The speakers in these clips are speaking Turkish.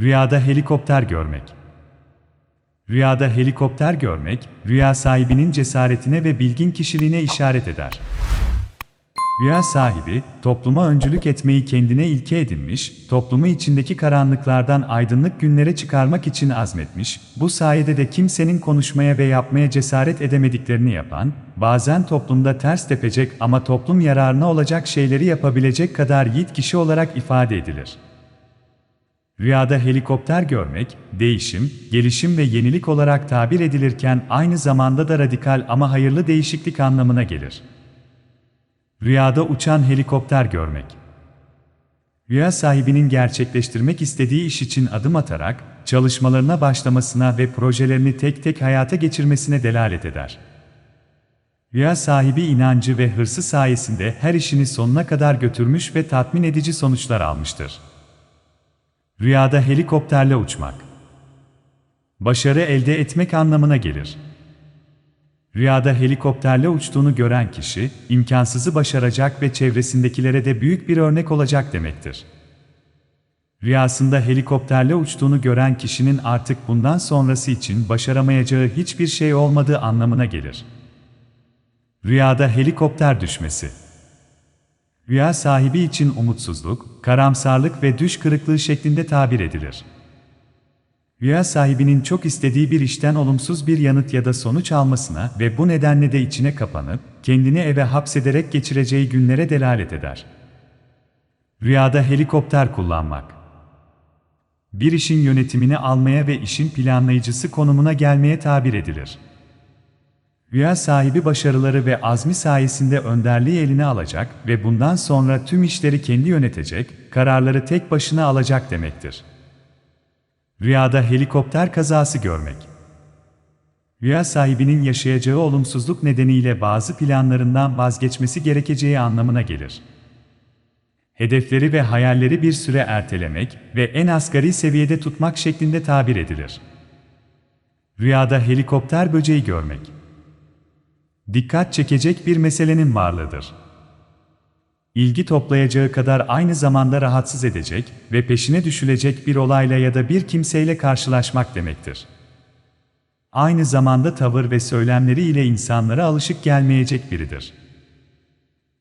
Rüyada helikopter görmek. Rüyada helikopter görmek, rüya sahibinin cesaretine ve bilgin kişiliğine işaret eder. Rüya sahibi, topluma öncülük etmeyi kendine ilke edinmiş, toplumu içindeki karanlıklardan aydınlık günlere çıkarmak için azmetmiş, bu sayede de kimsenin konuşmaya ve yapmaya cesaret edemediklerini yapan, bazen toplumda ters tepecek ama toplum yararına olacak şeyleri yapabilecek kadar yiğit kişi olarak ifade edilir. Rüyada helikopter görmek, değişim, gelişim ve yenilik olarak tabir edilirken aynı zamanda da radikal ama hayırlı değişiklik anlamına gelir. Rüyada uçan helikopter görmek. Rüya sahibinin gerçekleştirmek istediği iş için adım atarak, çalışmalarına başlamasına ve projelerini tek tek hayata geçirmesine delalet eder. Rüya sahibi inancı ve hırsı sayesinde her işini sonuna kadar götürmüş ve tatmin edici sonuçlar almıştır. Rüyada helikopterle uçmak. Başarı elde etmek anlamına gelir. Rüyada helikopterle uçtuğunu gören kişi, imkansızı başaracak ve çevresindekilere de büyük bir örnek olacak demektir. Rüyasında helikopterle uçtuğunu gören kişinin artık bundan sonrası için başaramayacağı hiçbir şey olmadığı anlamına gelir. Rüyada helikopter düşmesi. Rüya sahibi için umutsuzluk, karamsarlık ve düş kırıklığı şeklinde tabir edilir. Rüya sahibinin çok istediği bir işten olumsuz bir yanıt ya da sonuç almasına ve bu nedenle de içine kapanıp, kendini eve hapsederek geçireceği günlere delalet eder. Rüyada helikopter kullanmak. Bir işin yönetimini almaya ve işin planlayıcısı konumuna gelmeye tabir edilir. Rüya sahibi başarıları ve azmi sayesinde önderliği eline alacak ve bundan sonra tüm işleri kendi yönetecek, kararları tek başına alacak demektir. Rüyada helikopter kazası görmek. Rüya sahibinin yaşayacağı olumsuzluk nedeniyle bazı planlarından vazgeçmesi gerekeceği anlamına gelir. Hedefleri ve hayalleri bir süre ertelemek ve en asgari seviyede tutmak şeklinde tabir edilir. Rüyada helikopter böceği görmek. Dikkat çekecek bir meselenin varlığıdır ilgi toplayacağı kadar aynı zamanda rahatsız edecek ve peşine düşülecek bir olayla ya da bir kimseyle karşılaşmak demektir. Aynı zamanda tavır ve söylemleri ile insanlara alışık gelmeyecek biridir.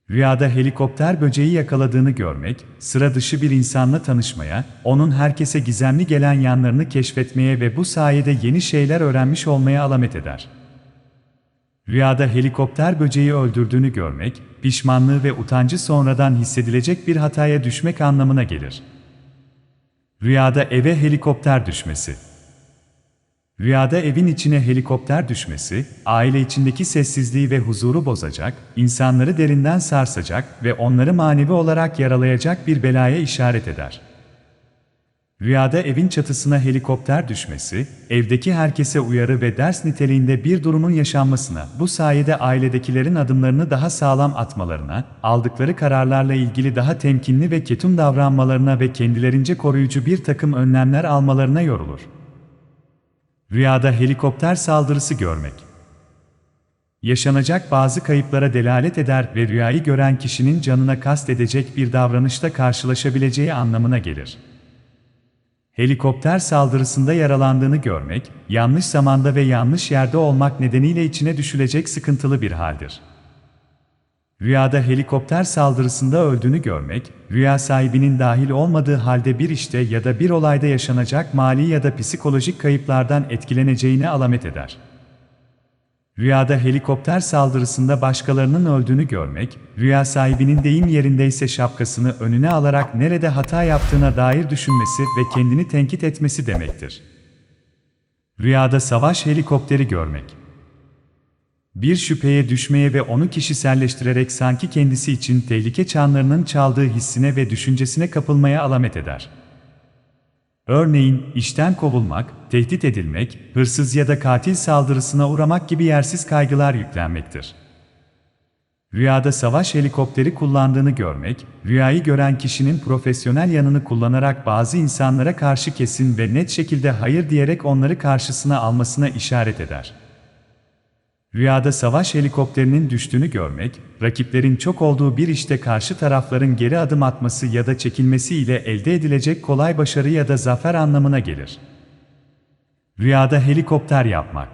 Rüyada helikopter böceği yakaladığını görmek, sıra dışı bir insanla tanışmaya, onun herkese gizemli gelen yanlarını keşfetmeye ve bu sayede yeni şeyler öğrenmiş olmaya alamet eder. Rüyada helikopter böceği öldürdüğünü görmek, pişmanlığı ve utancı sonradan hissedilecek bir hataya düşmek anlamına gelir. Rüyada eve helikopter düşmesi. Rüyada evin içine helikopter düşmesi, aile içindeki sessizliği ve huzuru bozacak, insanları derinden sarsacak ve onları manevi olarak yaralayacak bir belaya işaret eder. Rüyada evin çatısına helikopter düşmesi, evdeki herkese uyarı ve ders niteliğinde bir durumun yaşanmasına, bu sayede ailedekilerin adımlarını daha sağlam atmalarına, aldıkları kararlarla ilgili daha temkinli ve ketum davranmalarına ve kendilerince koruyucu bir takım önlemler almalarına yorulur. Rüyada helikopter saldırısı görmek Yaşanacak bazı kayıplara delalet eder ve rüyayı gören kişinin canına kast edecek bir davranışta karşılaşabileceği anlamına gelir. Helikopter saldırısında yaralandığını görmek, yanlış zamanda ve yanlış yerde olmak nedeniyle içine düşülecek sıkıntılı bir haldir. Rüyada helikopter saldırısında öldüğünü görmek, rüya sahibinin dahil olmadığı halde bir işte ya da bir olayda yaşanacak mali ya da psikolojik kayıplardan etkileneceğini alamet eder. Rüyada helikopter saldırısında başkalarının öldüğünü görmek, rüya sahibinin deyim yerindeyse şapkasını önüne alarak nerede hata yaptığına dair düşünmesi ve kendini tenkit etmesi demektir. Rüyada savaş helikopteri görmek. Bir şüpheye düşmeye ve onu kişiselleştirerek sanki kendisi için tehlike çanlarının çaldığı hissine ve düşüncesine kapılmaya alamet eder. Örneğin, işten kovulmak, tehdit edilmek, hırsız ya da katil saldırısına uğramak gibi yersiz kaygılar yüklenmektir. Rüyada savaş helikopteri kullandığını görmek, rüyayı gören kişinin profesyonel yanını kullanarak bazı insanlara karşı kesin ve net şekilde hayır diyerek onları karşısına almasına işaret eder. Rüyada savaş helikopterinin düştüğünü görmek, rakiplerin çok olduğu bir işte karşı tarafların geri adım atması ya da çekilmesi ile elde edilecek kolay başarı ya da zafer anlamına gelir. Rüyada helikopter yapmak.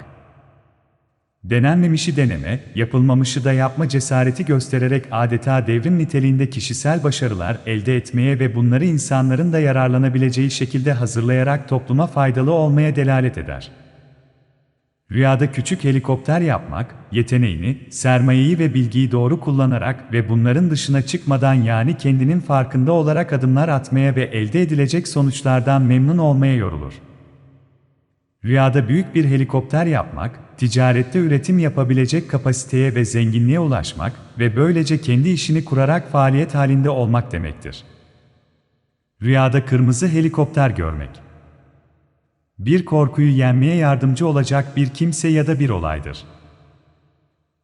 Denenmemişi deneme, yapılmamışı da yapma cesareti göstererek adeta devrim niteliğinde kişisel başarılar elde etmeye ve bunları insanların da yararlanabileceği şekilde hazırlayarak topluma faydalı olmaya delalet eder. Rüyada küçük helikopter yapmak, yeteneğini, sermayeyi ve bilgiyi doğru kullanarak ve bunların dışına çıkmadan yani kendinin farkında olarak adımlar atmaya ve elde edilecek sonuçlardan memnun olmaya yorulur. Rüyada büyük bir helikopter yapmak, ticarette üretim yapabilecek kapasiteye ve zenginliğe ulaşmak ve böylece kendi işini kurarak faaliyet halinde olmak demektir. Rüyada kırmızı helikopter görmek. Bir korkuyu yenmeye yardımcı olacak bir kimse ya da bir olaydır.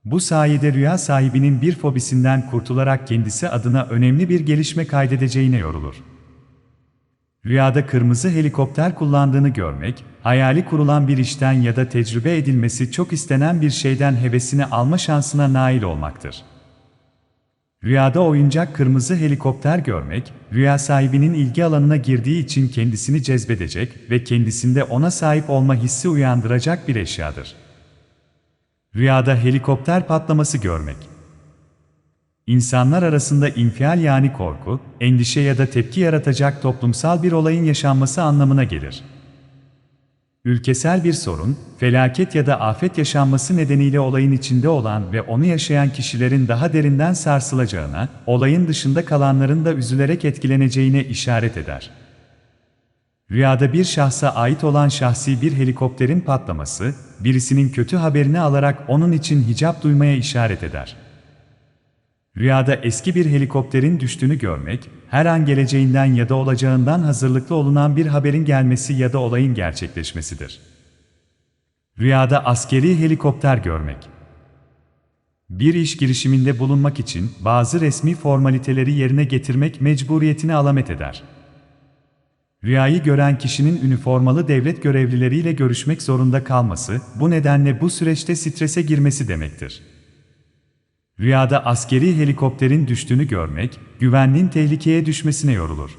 Bu sayede rüya sahibinin bir fobisinden kurtularak kendisi adına önemli bir gelişme kaydedeceğine yorulur. Rüyada kırmızı helikopter kullandığını görmek, hayali kurulan bir işten ya da tecrübe edilmesi çok istenen bir şeyden hevesini alma şansına nail olmaktır. Rüyada oyuncak kırmızı helikopter görmek, rüya sahibinin ilgi alanına girdiği için kendisini cezbedecek ve kendisinde ona sahip olma hissi uyandıracak bir eşyadır. Rüyada helikopter patlaması görmek. İnsanlar arasında infial yani korku, endişe ya da tepki yaratacak toplumsal bir olayın yaşanması anlamına gelir. Ülkesel bir sorun, felaket ya da afet yaşanması nedeniyle olayın içinde olan ve onu yaşayan kişilerin daha derinden sarsılacağına, olayın dışında kalanların da üzülerek etkileneceğine işaret eder. Rüyada bir şahsa ait olan şahsi bir helikopterin patlaması, birisinin kötü haberini alarak onun için hicap duymaya işaret eder. Rüyada eski bir helikopterin düştüğünü görmek, her an geleceğinden ya da olacağından hazırlıklı olunan bir haberin gelmesi ya da olayın gerçekleşmesidir. Rüyada askeri helikopter görmek. Bir iş girişiminde bulunmak için bazı resmi formaliteleri yerine getirmek mecburiyetini alamet eder. Rüyayı gören kişinin üniformalı devlet görevlileriyle görüşmek zorunda kalması, bu nedenle bu süreçte strese girmesi demektir. Rüyada askeri helikopterin düştüğünü görmek, güvenliğin tehlikeye düşmesine yorulur.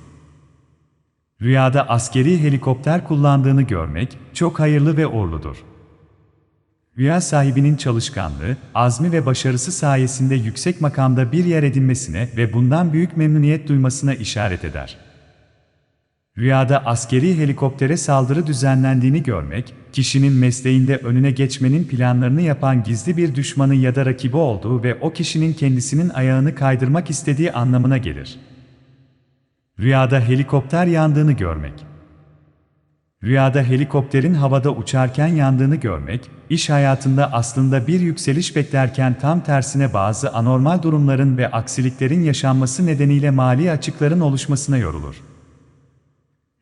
Rüyada askeri helikopter kullandığını görmek, çok hayırlı ve uğurludur. Rüya sahibinin çalışkanlığı, azmi ve başarısı sayesinde yüksek makamda bir yer edinmesine ve bundan büyük memnuniyet duymasına işaret eder. Rüyada askeri helikoptere saldırı düzenlendiğini görmek, kişinin mesleğinde önüne geçmenin planlarını yapan gizli bir düşmanı ya da rakibi olduğu ve o kişinin kendisinin ayağını kaydırmak istediği anlamına gelir. Rüyada helikopter yandığını görmek. Rüyada helikopterin havada uçarken yandığını görmek, iş hayatında aslında bir yükseliş beklerken tam tersine bazı anormal durumların ve aksiliklerin yaşanması nedeniyle mali açıkların oluşmasına yorulur.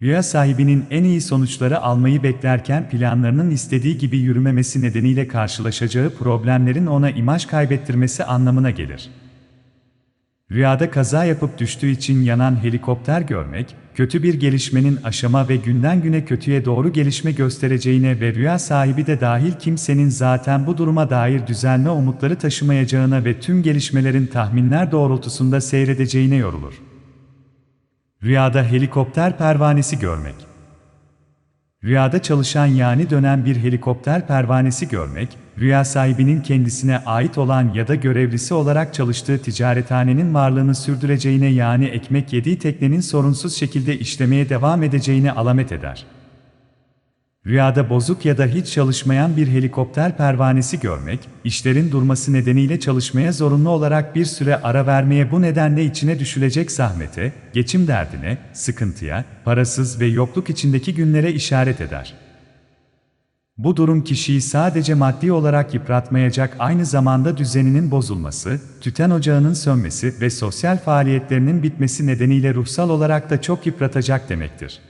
Rüya sahibinin en iyi sonuçları almayı beklerken planlarının istediği gibi yürümemesi nedeniyle karşılaşacağı problemlerin ona imaj kaybettirmesi anlamına gelir. Rüyada kaza yapıp düştüğü için yanan helikopter görmek, kötü bir gelişmenin aşama ve günden güne kötüye doğru gelişme göstereceğine ve rüya sahibi de dahil kimsenin zaten bu duruma dair düzenli umutları taşımayacağına ve tüm gelişmelerin tahminler doğrultusunda seyredeceğine yorulur. Rüyada helikopter pervanesi görmek. Rüyada çalışan yani dönen bir helikopter pervanesi görmek, rüya sahibinin kendisine ait olan ya da görevlisi olarak çalıştığı ticarethanenin varlığını sürdüreceğine yani ekmek yediği teknenin sorunsuz şekilde işlemeye devam edeceğine alamet eder. Rüyada bozuk ya da hiç çalışmayan bir helikopter pervanesi görmek, işlerin durması nedeniyle çalışmaya zorunlu olarak bir süre ara vermeye bu nedenle içine düşülecek zahmete, geçim derdine, sıkıntıya, parasız ve yokluk içindeki günlere işaret eder. Bu durum kişiyi sadece maddi olarak yıpratmayacak aynı zamanda düzeninin bozulması, tüten ocağının sönmesi ve sosyal faaliyetlerinin bitmesi nedeniyle ruhsal olarak da çok yıpratacak demektir.